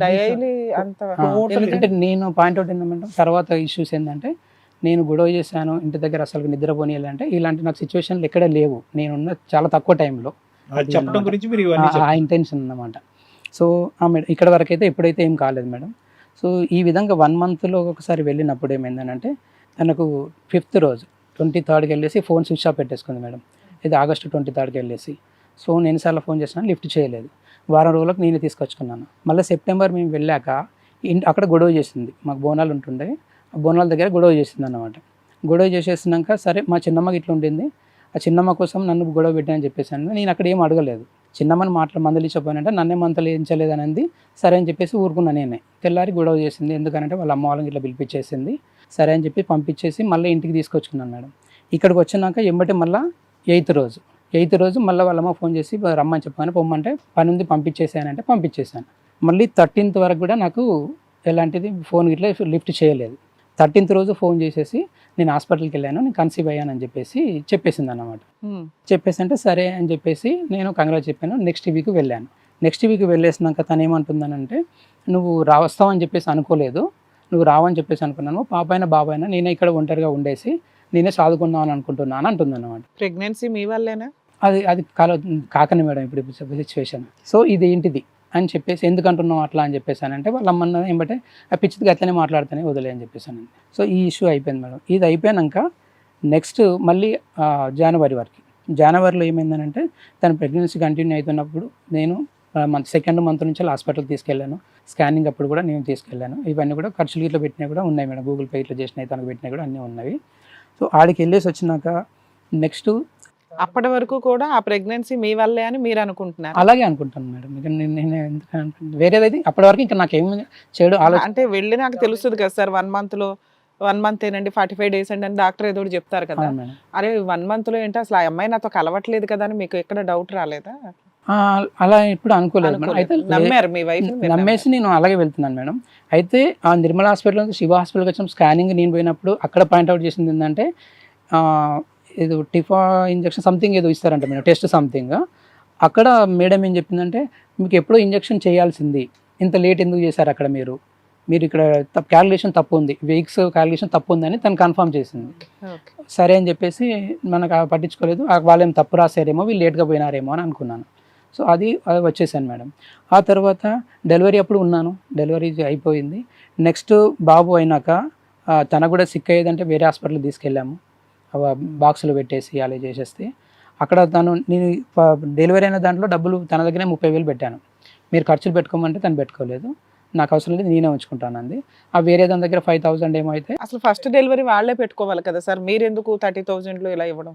Daily అంత నేను point out ఏంటంటే తర్వాత ఇష్యూస్ ఏంటంటే నేను గొడవ చేశాను ఇంటి దగ్గర అసలు నిద్రపోనియాలంటే ఇలాంటి నాకు సిచ్యువేషన్లు ఎక్కడ లేవు. నేనున్న చాలా తక్కువ టైంలో అది చెప్పడం గురించి మీరు ఇవన్నీ ఆ ఇంటెన్షన్ అన్నమాట. సో ఆమె ఇక్కడ వరకు అయితే ఎప్పుడైతే ఏం కాలేదు మేడం. సో ఈ విధంగా వన్ మంత్లో ఒకసారి వెళ్ళినప్పుడు ఏమైందనంటే తనకు ఫిఫ్త్ రోజు ట్వంటీ థర్డ్కి వెళ్ళేసి ఫోన్ స్విచ్ ఆఫ్ పెట్టేసుకుంది మేడం. ఇది ఆగస్టు ట్వంటీ థర్డ్కి వెళ్ళేసి. సో నేను ఎన్నిసార్లు ఫోన్ చేసినా లిఫ్ట్ చేయలేదు. వారం రోజులకు నేనే తీసుకొచ్చుకున్నాను. మళ్ళీ సెప్టెంబర్ మేము వెళ్ళాక అక్కడ గొడవ చేసింది. మాకు బోనాలు ఉంటుండే. ఆ బోనాల దగ్గర గొడవ చేసింది అనమాట గొడవ చేసేసినాక సరే మా చిన్నమ్మకి ఇట్లా ఉండింది. ఆ చిన్నమ్మ కోసం నన్ను గొడవ పెట్టానని చెప్పేసాను నేను అక్కడ ఏం అడగలేదు. చిన్నమ్మని మాటలు మందలించకపోయినంటే నన్నే మంతలించలేదు అనేది సరే అని చెప్పేసి ఊరుకున్నా నేనే. తెల్లారి గొడవ చేసింది. ఎందుకంటే వాళ్ళ అమ్మ వాళ్ళని ఇట్లా పిలిపించేసింది. సరే అని చెప్పి పంపించేసి మళ్ళీ ఇంటికి తీసుకొచ్చుకున్నాను మేడం. ఇక్కడికి వచ్చినాక ఎంబటి మళ్ళీ ఎయిత్ రోజు. ఎయిత్ రోజు మళ్ళీ వాళ్ళ అమ్మ ఫోన్ చేసి రమ్మని చెప్పాను పొమ్మంటే పని ఉంది పంపించేసానంటే పంపించేసాను మళ్ళీ థర్టీన్త్ వరకు కూడా నాకు ఎలాంటిది ఫోన్ ఇట్లా లిఫ్ట్ చేయలేదు. థర్టీన్త్ రోజు ఫోన్ చేసేసి నేను హాస్పిటల్కి వెళ్ళాను నేను కన్సీవ్ అయ్యానని చెప్పేసి చెప్పేసింది అన్నమాట ఉమ్. చెప్పేసి అంటే సరే అని చెప్పేసి నేను కంగ్రాట్ చెప్పాను నెక్స్ట్ వీక్ వెళ్ళాను. నెక్స్ట్ వీక్ వెళ్ళేసినాక తను ఏమంటుందనంటే నువ్వు రా వస్తావని చెప్పేసి అనుకోలేదు. నువ్వు రావని చెప్పేసి అనుకున్నాను. పాప అయినా బాబాయ్ అయినా నేనే ఇక్కడ ఒంటరిగా ఉండేసి నేనే చదువుకుందాం అని అనుకుంటున్నాను అంటుంది అనమాట ప్రెగ్నెన్సీ మీ వల్లేనా? అది అది కాల కాకని మేడం ఇప్పుడు సిచ్యువేషన్ సో ఇది ఏంటిది? అని చెప్పేసి ఎందుకు అంటున్నావు అట్లా అని చెప్పేసానంటే వాళ్ళ అమ్మన్న ఏమంటే ఆ పిచ్చిది అట్లనే మాట్లాడితేనే వదిలే అని చెప్పేసాను సో ఈ ఇష్యూ అయిపోయింది మేడం. ఇది అయిపోయాక నెక్స్ట్ మళ్ళీ జనవరి వరకు. జనవరిలో ఏమైందనంటే తన ప్రెగ్నెన్సీ కంటిన్యూ అవుతున్నప్పుడు నేను మంత్ సెకండ్ మంత్ నుంచి హాస్పిటల్ తీసుకెళ్ళాను. స్కానింగ్ అప్పుడు కూడా నేను తీసుకెళ్ళాను. ఇవన్నీ కూడా ఖర్చులు ఇట్లా పెట్టినా కూడా ఉన్నాయి మేడం. గూగుల్ పే ఇట్లా చేసినవి తనకు పెట్టినా కూడా అన్నీ ఉన్నవి. సో ఆడికి వెళ్ళేసి వచ్చినాక నెక్స్ట్ అప్పటి వరకు కూడా ఆ ప్రెగ్నెన్సీ మీ వల్లే అని మీరు అనుకుంటున్నారు? అలాగే అనుకుంటాను మేడం. ఇక నేను నేను ఎందుకు అనుకుంటాను? వేరేదైతే అప్పటి వరకు ఇంకా నాకేం చేయడం ఆలోచన అంటే వెళ్ళి నాకు తెలుస్తుంది కదా సార్ వన్ మంత్లో వన్ మంత్ ఏనండి ఫార్టీ ఫైవ్ డేస్ అండి అని డాక్టర్ ఏదో ఒకటి చెప్తారు కదా. అవును మేడం. అరే వన్ మంత్లో ఏంటి అసలు ఆ అమ్మాయి నాతో కలవట్లేదు కదా అని మీకు ఎక్కడ డౌట్ రాలేదా? ఆ, అలా ఎప్పుడు అనుకోలేదు మేడం. అయితే అనుకోలేదు. నమ్మారు మీ వైఫ్ నమ్మేసి నేను అలాగే వెళ్తున్నాను మేడం. అయితే ఆ నిర్మల హాస్పిటల్ నుంచి శివ హాస్పిటల్కి వచ్చిన స్కానింగ్ నేను పోయినప్పుడు అక్కడ పాయింట్అవుట్ చేసింది ఏంటంటే ఆ, ఏదో టిఫా ఇంజెక్షన్ సంథింగ్ ఏదో ఇస్తారంట మేడం టెస్ట్ సంథింగ్. అక్కడ మేడం ఏం చెప్పిందంటే మీకు ఎప్పుడో ఇంజెక్షన్ చేయాల్సింది. ఇంత లేట్ ఎందుకు చేశారు అక్కడ మీరు? మీరు ఇక్కడ క్యాలిక్యులేషన్ తప్పు ఉంది. వెయిక్స్ క్యాలిక్యులేషన్ తప్పు ఉందని తను కన్ఫర్మ్ చేసింది. సరే అని చెప్పేసి మనకు పట్టించుకోలేదు. ఆ వాళ్ళు ఏం తప్పు రాశారేమో వీళ్ళు లేట్గా పోయినారేమో అని అనుకున్నాను. సో అది అది వచ్చేసాను మేడం. ఆ తర్వాత డెలివరీ అప్పుడు ఉన్నాను? డెలివరీ అయిపోయింది. నెక్స్ట్ బాబు అయినాక తన కూడా సిక్ అయ్యేదంటే వేరే హాస్పిటల్కి తీసుకెళ్ళాము. బాక్సులు పెట్టేసి అలా చేసేస్తే అక్కడ తను నేను డెలివరీ అయిన దాంట్లో డబ్బులు తన దగ్గరే ముప్పై వేలు పెట్టాను. మీరు ఖర్చులు పెట్టుకోమంటే తను పెట్టుకోలేదు. నాకు అవసరం లేదు నేనే ఉంచుకుంటాను అంది ఆ వేరే దాని దగ్గర ఫైవ్ థౌసండ్ ఏమో అయితే అసలు ఫస్ట్ డెలివరీ వాళ్ళే పెట్టుకోవాలి కదా సార్? మీరు ఎందుకు థర్టీ థౌజండ్లో ఇలా ఇవ్వడం?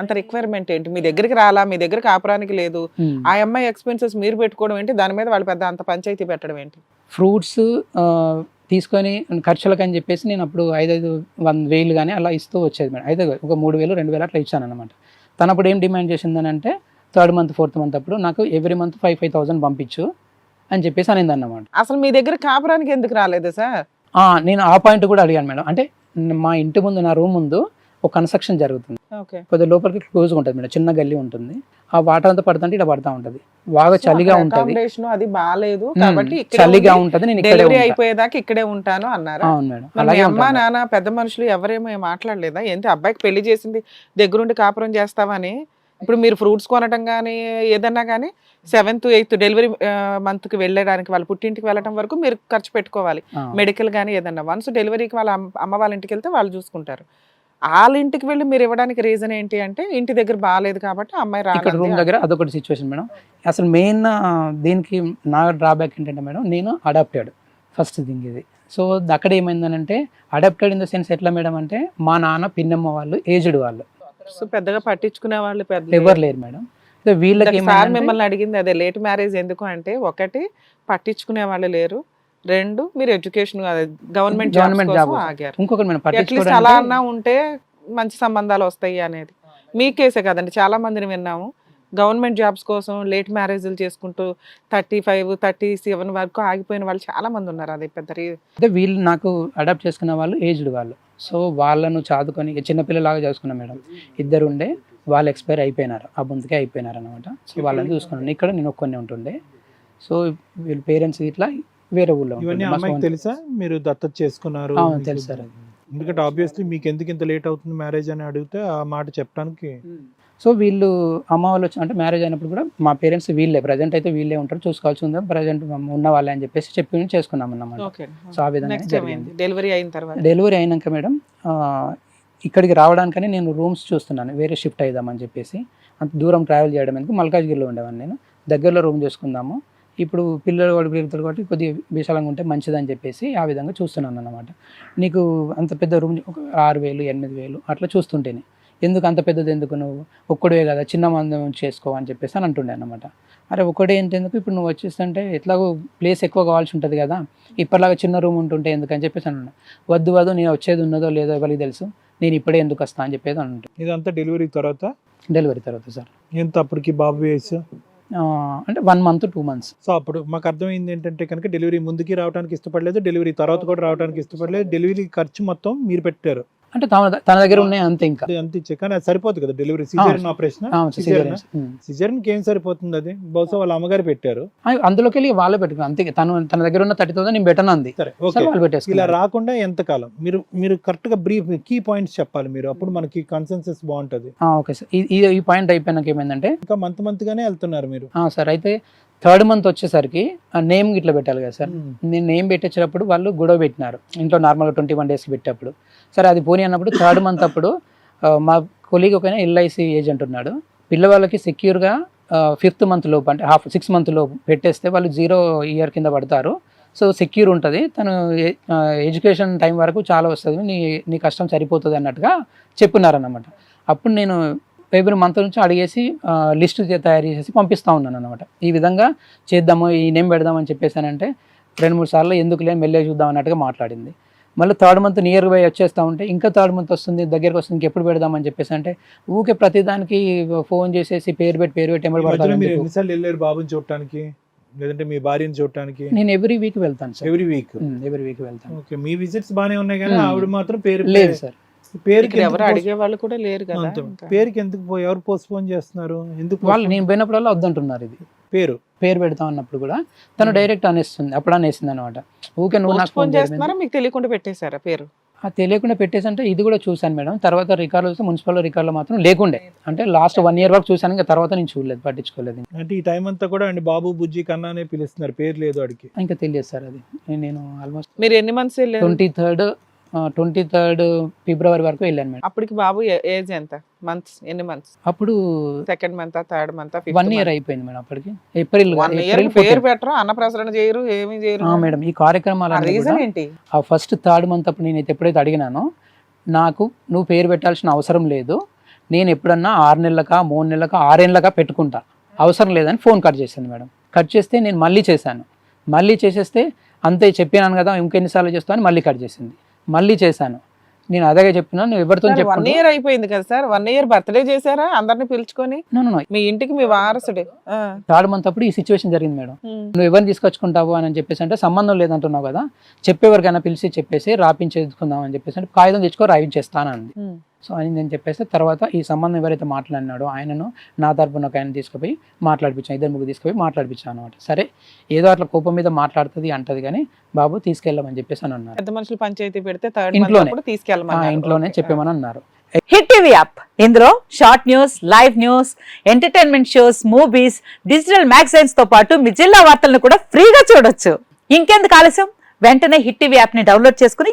అంత రిక్వైర్మెంట్ ఏంటి? మీ దగ్గరికి రాలా? మీ దగ్గర కాపురానికి లేదు. ఆ అమ్మాయి ఎక్స్పెన్సెస్ మీరు పెట్టుకోవడం ఏంటి? దాని మీద వాళ్ళు పెద్ద అంత పంచాయతీ పెట్టడం ఏంటి? ఫ్రూట్స్ తీసుకొని ఖర్చులకు అని చెప్పేసి నేను అప్పుడు ఐదైదు వంద వేలు కానీ అలా ఇస్తూ వచ్చేది మేడం. అయితే ఒక మూడు వేలు రెండు వేలు అట్లా ఇచ్చాను అనమాట తను అప్పుడు ఏం డిమాండ్ చేసిందని అంటే థర్డ్ మంత్ ఫోర్త్ మంత్ అప్పుడు నాకు every month five five thousand పంపించు అని చెప్పేసి అనింది అన్నమాట అసలు మీ దగ్గర కాపురానికి ఎందుకు రాలేదు సార్? నేను ఆ పాయింట్ కూడా అడిగాను మేడం. అంటే మా ఇంటి ముందు నా రూమ్ ముందు ఒక కన్స్ట్రక్షన్ జరుగుతుంది. కొద్దిగా లోపలికి క్లోజ్గా ఉంటుంది మేడం చిన్న గల్లీ ఉంటుంది. ఆ వాటర్ అంతా పడుతుంటే ఇలా పడతా ఉంటుంది. బాగా చలిగా ఉంటుంది. అది బాగాలేదు కాబట్టి చలిగా ఉంటుంది నేను డెలివరీ. అయిపోయేదాకా ఇక్కడే ఉంటాను అన్నారు? అవును మేడం. అలాగే అమ్మ. నాన్న పెద్ద మనుషులు ఎవరేమో మాట్లాడలేదా? ఏంటి అబ్బాయికి పెళ్ళి చేసింది దగ్గరుండి కాపురం చేస్తావని? ఇప్పుడు మీరు ఫ్రూట్స్ కొనటం కానీ ఏదన్నా కానీ సెవెంత్ ఎయిత్ డెలివరీ మంత్కి వెళ్ళడానికి వాళ్ళ పుట్టింటికి వెళ్ళడం వరకు మీరు ఖర్చు పెట్టుకోవాలి. మెడికల్ కానీ ఏదన్నా. వన్స్ డెలివరీకి వాళ్ళ అమ్మ వాళ్ళ ఇంటికి వెళ్తే వాళ్ళు చూసుకుంటారు. వాళ్ళ ఇంటికి వెళ్ళి మీరు ఇవ్వడానికి రీజన్ ఏంటి అంటే ఇంటి దగ్గర బాగాలేదు కాబట్టి అమ్మాయి ఇక్కడ రూమ్ దగ్గర అదొకటి సిచ్యువేషన్ మేడం అసలు మెయిన్ దీనికి నా డ్రాబ్యాక్ ఏంటంటే మేడం నేను అడాప్టెడ్ ఫస్ట్ థింగ్ ఇది. సో అక్కడ ఏమైందనంటే అడాప్టెడ్ ఇన్ ద సెన్స్ ఎట్లా మేడం అంటే మా నాన్న పిన్నమ్మ వాళ్ళు ఏజ్డ్ వాళ్ళు. సో పెద్దగా పట్టించుకునే వాళ్ళు పెద్ద ఎవరు లేరు మేడం వీళ్ళకి మిమ్మల్ని అడిగింది అదే లేట్ మ్యారేజ్ ఎందుకు అంటే ఒకటి పట్టించుకునే వాళ్ళు లేరు. రెండు మీరు ఎడ్యుకేషన్ గవర్నమెంట్ గవర్నమెంట్ జాబ్. ఆగారు. ఇంకొకటి మనం అలా అన్నా ఉంటే మంచి సంబంధాలు వస్తాయి అనేది. మీ కేసే కదండి చాలా మందిని విన్నాము. గవర్నమెంట్ జాబ్స్ కోసం లేట్ మ్యారేజ్లు చేసుకుంటూ థర్టీ ఫైవ్ థర్టీ సెవెన్ వరకు ఆగిపోయిన వాళ్ళు చాలా మంది ఉన్నారు. అది పెద్ద అంటే వీళ్ళు నాకు అడాప్ట్ చేసుకున్న వాళ్ళు ఏజ్డ్ వాళ్ళు. సో వాళ్ళను చదువుకొని ఇక చిన్నపిల్లలాగా చూసుకున్నాం మేడం. ఇద్దరు ఉండే వాళ్ళు ఎక్స్పైర్ అయిపోయినారు. ఆ బొంతకే అయిపోయినారు అనమాట సో వాళ్ళని చూసుకున్నాను. ఇక్కడ నేను ఒక్కొన్ని ఉంటుండే. సో వీళ్ళ పేరెంట్స్ ఇట్లా వేరే ఊళ్ళో ఇవన్నీ అమ్మాయికి తెలుసా? మీరు దత్తత చేసుకున్నారు. తెలుసు సార్. ఎందుకంటే ఆబ్వియస్లీ మీకు ఎందుకు ఇంత లేట్ అవుతుంది మ్యారేజ్ అని అడిగితే ఆ మాట చెప్పడానికి? సో వీళ్ళు అమ్మ వాళ్ళు వచ్చి అంటే మ్యారేజ్ అయినప్పుడు కూడా మా పేరెంట్స్ వీళ్ళే ప్రజెంట్ అయితే వీళ్ళే ఉంటారు చూసుకోవాల్సి ఉందా? ప్రజెంట్ ఉన్న వాళ్ళే అని చెప్పేసి చెప్పి చేసుకున్నాం అన్నమాట. ఓకే. సో ఆ విధంగా డెలివరీ అయిన తర్వాత? డెలివరీ అయినాక మేడం ఆ, ఇక్కడికి రావడానికని నేను రూమ్స్ చూస్తున్నాను వేరే షిఫ్ట్ అయిదామని చెప్పేసి. అంత దూరం ట్రావెల్ చేయడం ఎందుకు? మల్కాజ్గిరిలో ఉండేవాడిని నేను. దగ్గరలో రూమ్ చేసుకుందాము. ఇప్పుడు పిల్లలు వాడు పెరుగుతారు కాబట్టి కొద్దిగా విశాలంగా ఉంటే మంచిదని చెప్పేసి ఆ విధంగా చూస్తున్నాను అన్నమాట. నీకు అంత పెద్ద రూమ్ ఒక ఆరు వేలు ఎనిమిది వేలు అట్లా చూస్తుంటేనే. ఎందుకు అంత పెద్దది ఎందుకు నువ్వు? ఒక్కడే కదా చిన్న మందం చేసుకో అని చెప్పేసి అని అంటుండే అనమాట అరే ఒక్కడే ఏంటి ఎందుకు? ఇప్పుడు నువ్వు వచ్చేస్తుంటే ఎట్లాగో ప్లేస్ ఎక్కువ కావాల్సి ఉంటుంది కదా. ఇప్పటిలాగా చిన్న రూమ్ ఉంటుంటే ఎందుకు అని చెప్పేసి అన్నాడు వద్దు వద్దు నేను వచ్చేది ఉన్నదో లేదో ఎవరికి తెలుసు. నేను ఇప్పుడే ఎందుకు వస్తా అని చెప్పేది అని అంటుంది ఇదంతా డెలివరీ తర్వాత? డెలివరీ తర్వాత సార్ ఎంత అప్పటికి బాబు వయసు? అంటే one month two months so అప్పుడు మాకు అర్థమైంది ఏంటంటే కనుక డెలివరీ ముందుకి రావడానికి ఇష్టపడలేదు డెలివరీ తర్వాత కూడా రావడానికి ఇష్టపడలేదు డెలివరీ ఖర్చు మొత్తం మీరు పెట్టారు. అంటే తన దగ్గర ఉన్నాయి అంతే ఇంకా. అంత ఇచ్చే. కానీ అది సరిపోదు కదా డెలివరీ. Caesarean operation. సిజేరియన్. కి ఏం సరిపోతుంది అది? బహుశా వాళ్ళ అమ్మగారు పెట్టారు. అందులోకి వెళ్ళి వాళ్ళే పెట్టుకున్నాను అంతే తను తన దగ్గర ఉన్న థర్టీ థౌసండ్ నేను పెట్టను అంది. ఇలా రాకుండా ఎంత కాలం? మీరు మీరు కరెక్ట్గా బ్రీఫ్ కీ పాయింట్స్ చెప్పాలి మీరు. అప్పుడు మనకి కన్సెన్సస్ బాగుంటది. Okay sir. ఈ- పాయింట్ అయిపోయినాక ఏమైందంటే ఇంకా మంత్ మంత్ గానే వెళ్తున్నారు మీరు. సార్ అయితే థర్డ్ మంత్ వచ్చేసరికి ఆ నేమ్ ఇట్లా పెట్టాలి కదా సార్. నేను నేమ్ పెట్టేటప్పుడు వాళ్ళు గొడవ పెట్టినారు. ఇంట్లో నార్మల్గా ట్వంటీ వన్ డేస్కి పెట్టేటప్పుడు. సరే అది పోనీ అన్నప్పుడు థర్డ్ మంత్ అప్పుడు మా కొలీగ్ ఒక ఎల్ఐసి ఏజెంట్ ఉన్నాడు. పిల్లవాళ్ళకి సెక్యూర్గా ఫిఫ్త్ మంత్ లోపు అంటే హాఫ్ సిక్స్ మంత్ లోపు పెట్టేస్తే వాళ్ళు జీరో ఇయర్ కింద పడతారు. సో సెక్యూర్ ఉంటుంది. తను ఎడ్యుకేషన్ టైం వరకు చాలా వస్తుంది. నీ నీ కష్టం సరిపోతుంది అన్నట్టుగా చెప్పున్నారన్నమాట. అప్పుడు నేను ఫిబ్రవరి మంత్ నుంచి అడిగేసి లిస్ట్ తయారు చేసి పంపిస్తూ ఉన్నాను అనమాట ఈ విధంగా చేద్దాము ఈ నేమ్ పెడదామని చెప్పేసానంటే రెండు మూడు సార్లు ఎందుకు లేని మెల్లే చూద్దాం అన్నట్టుగా మాట్లాడింది. మళ్ళీ థర్డ్ మంత్ నియర్ బై వచ్చేస్తా ఉంటే ఇంకా థర్డ్ మంత్ వస్తుంది దగ్గరకు వస్తుంది ఇంకెప్పుడు పెడదామని చెప్పేసి అంటే ఊకే ప్రతిదానికి ఫోన్ చేసేసి పేరు పెట్టి పేరు పెట్టి? ఎన్నిసార్లు బాబుని చూడటానికి? లేదంటే మీ భార్యని చూడటానికి? నేను ఎవ్రీ వీక్ వెళ్తాను sir. Every week? Every week వెళ్తాను. ఓకే మీ విజిట్స్ బానే ఉన్నాయి కానీ. ఆవిడ మాత్రం పేరు లేదు సార్. పేరుకి ఎవరు అడిగే వాళ్ళు కూడా లేరు కదా. పేరుకి ఎందుకు ఎవరు పోస్ట్పోన్ చేస్తున్నారు? ఎందుకు వాళ్ళు? నేను పోయినప్పుడల్లా వద్దంటున్నారు ఇది. పేరు? పేరు పెడతాం అన్నప్పుడు కూడా తను. డైరెక్ట్ అనేస్తుంది అప్పుడు అనేసింది అనమాట ఊకే నువ్వు నాకు ఫోన్ చేస్తున్నారా? మీకు తెలియకుండా పెట్టేశారా పేరు? ఆ తెలియకుండా పెట్టేసి అంటే ఇది కూడా చూశాను మేడం. తర్వాత రికార్డులు వస్తే మున్సిపల్ రికార్డులో మాత్రం లేకుండే. అంటే లాస్ట్ వన్ ఇయర్ వరకు చూశాను ఇంకా తర్వాత నేను చూడలేదు పట్టించుకోలేదు. అంటే ఈ టైం అంతా కూడా అండి బాబు బుజ్జి కన్నా అనే పిలుస్తున్నారు. పేరు లేదు వాడికి ఇంకా తెలియదు సార్ అది. నేను ఆల్మోస్ట్ మీరు ఎన్ని months twenty third twenty third February వరకు వెళ్ళాను మేడం. అప్పటికి బాబు ఏజ్ ఎంత? మంత్స్ ఎన్ని మంత్స్ అప్పుడు second month third month one year అయిపోయింది మేడం అప్పటికి. ఏప్రిల్ వన్ ఇయర్ ఏప్రిల్ పేరు పెట్టరు అన్నప్రసరణ చేయరు ఏమీ చేయరు. మేడం ఈ కార్యక్రమాలు రీజన్ ఏంటి? ఆ ఫస్ట్ థర్డ్ మంత్ అప్పుడు నేనైతే ఎప్పుడైతే అడిగినానో నాకు నువ్వు పేరు పెట్టాల్సిన అవసరం లేదు. నేను ఎప్పుడన్నా ఆరు నెలలకా మూడు నెలలకా ఆరేళ్ళకా పెట్టుకుంటా. అవసరం లేదని ఫోన్ కట్ చేసింది మేడం. కట్ చేస్తే నేను మళ్ళీ చేశాను. మళ్ళీ చేసేస్తే అంతే చెప్పినాను కదా ఇంకెన్నిసార్లు చేస్తాను మళ్ళీ కట్ చేసింది. మళ్ళీ చేశాను. నేను అదే చెప్పినా నువ్వు ఎవరితో వన్ చెప్పు ఇయర్ అయిపోయింది కదా సార్. వన్ ఇయర్ బర్త్డే చేశారా? అందరిని పిలుచుకొని? మీ ఇంటికి మీ వారసుడు. ఆ. థర్డ్ మంత్ అప్పుడు ఈ సిచ్యువేషన్ జరిగింది మేడం. ఉమ్. నువ్వు ఎవరిని తీసుకొచ్చుకుంటావు అని చెప్పేసి అంటే సంబంధం లేదంటున్నావు కదా. చెప్పేవరికైనా పిలిచి చెప్పేసి రాపించేసుకుందాం అని చెప్పేసి అంటే కాగితం తెచ్చుకో రాయించేస్తాను అంది. ఉమ్. సో అని నేను చెప్పేస్తే తర్వాత ఈ సంబంధం ఎవరైతే మాట్లాడినాడో ఆయనను నా తరపున ఒక ఆయన తీసుకుపోయి మాట్లాడిపించాను ఇద్దరు ముగ్గురు తీసుకుపోయి మాట్లాడిపించాను అనమాట సరే ఏదో అట్లా కోపం మీద మాట్లాడుతుంది అంటది కానీ బాబు తీసుకెళ్ళమని చెప్పేసి అని అన్నారు. పెద్ద మనుషులు పంచాయతీ పెడితే థర్డ్ ఇంట్లోనే. తీసుకెళ్ళమన్నారు. ఇంట్లోనే. చెప్పేమని అన్నారు. హిట్ టీవీ యాప్ ఇందులో short news live news entertainment shows movies digital మ్యాగజైన్స్తో పాటు మీ జిల్లా వార్తలను కూడా ఫ్రీగా చూడొచ్చు. ఇంకెందుకు ఆలస్యం? వెంటనే హిట్ టీవీ యాప్ని డౌన్లోడ్ చేసుకుని